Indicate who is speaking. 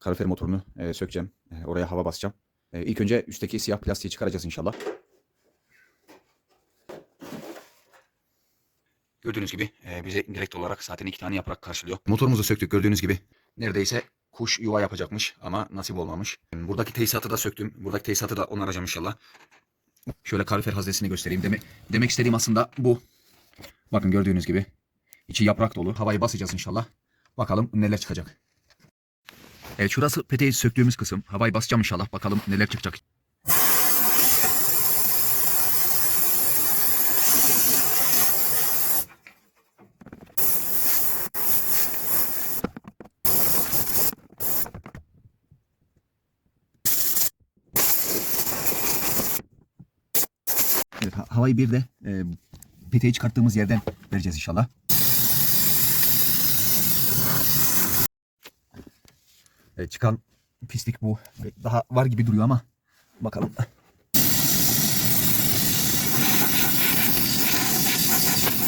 Speaker 1: kalorifer motorunu e, sökeceğim. E, oraya hava basacağım. E, ilk önce üstteki siyah plastiği çıkaracağız inşallah. Gördüğünüz gibi e, bize direkt olarak zaten iki tane yaprak karşılıyor. Motorumuzu söktük gördüğünüz gibi. Neredeyse kuş yuva yapacakmış ama nasip olmamış. Buradaki tesisatı da söktüm. Buradaki tesisatı da onaracağım inşallah. Şöyle kalorifer haznesini göstereyim. Demek, demek istediğim aslında bu. Bakın gördüğünüz gibi. içi yaprak dolu. Havayı basacağız inşallah. Bakalım neler çıkacak. Evet şurası peteği söktüğümüz kısım. Havayı basacağım inşallah. Bakalım neler çıkacak. Evet, ha- havayı bir de e, peteği çıkarttığımız yerden vereceğiz inşallah. Çıkan pislik bu. Daha var gibi duruyor ama bakalım.